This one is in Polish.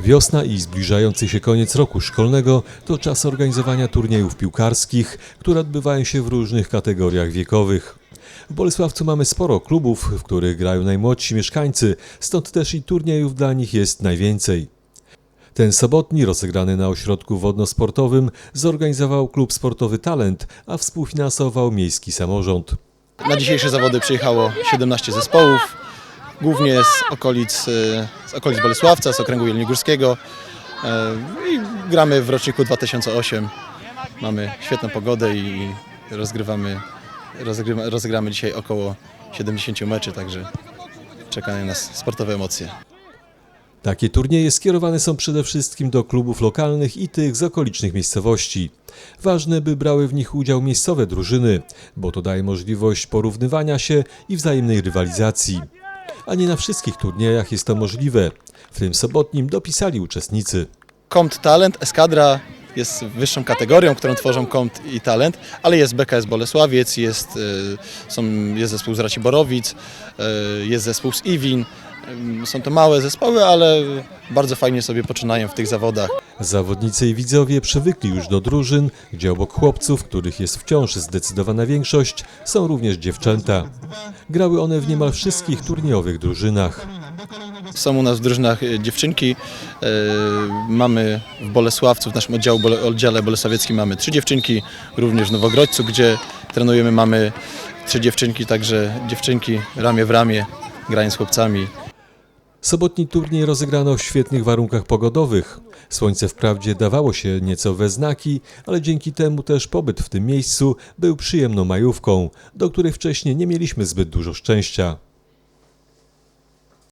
Wiosna i zbliżający się koniec roku szkolnego to czas organizowania turniejów piłkarskich, które odbywają się w różnych kategoriach wiekowych. W Bolesławcu mamy sporo klubów, w których grają najmłodsi mieszkańcy, stąd też i turniejów dla nich jest najwięcej. Ten sobotni, rozegrany na ośrodku wodno-sportowym, zorganizował klub sportowy Talent, a współfinansował miejski samorząd. Na dzisiejsze zawody przyjechało 17 zespołów, głównie z okolic, e, z okolic Bolesławca, z okręgu jeleniogórskiego E, i gramy w roczniku 2008. Mamy świetną pogodę i rozgrywamy, rozgrywa, rozegramy dzisiaj około 70 meczy, także czekają nas sportowe emocje. Takie turnieje skierowane są przede wszystkim do klubów lokalnych i tych z okolicznych miejscowości. Ważne, by brały w nich udział miejscowe drużyny, bo to daje możliwość porównywania się i wzajemnej rywalizacji. A nie na wszystkich turniejach jest to możliwe. W tym sobotnim dopisali uczestnicy. Kąt Talent, Eskadra jest wyższą kategorią, którą tworzą Kąt i Talent, ale jest BKS Bolesławiec, jest, e, są, jest zespół z Raciborowic, e, jest zespół z Iwin. Em, Są to małe zespoły, ale bardzo fajnie sobie poczynają w tych zawodach. Zawodnicy i widzowie przywykli już do drużyn, gdzie obok chłopców, których jest wciąż zdecydowana większość, są również dziewczęta. Grały one w niemal wszystkich turniejowych drużynach. Są u nas w drużynach e, dziewczynki. E, Mamy w Bolesławcu, w naszym oddziale, oddziale bolesławieckim mamy trzy dziewczynki, również w Nowogrodźcu, gdzie trenujemy mamy trzy dziewczynki, także dziewczynki ramię w ramię grają z chłopcami. Sobotni turniej rozegrano w świetnych warunkach pogodowych. Słońce wprawdzie dawało się nieco we znaki, ale dzięki temu też pobyt w tym miejscu był przyjemną majówką, do której wcześniej nie mieliśmy zbyt dużo szczęścia.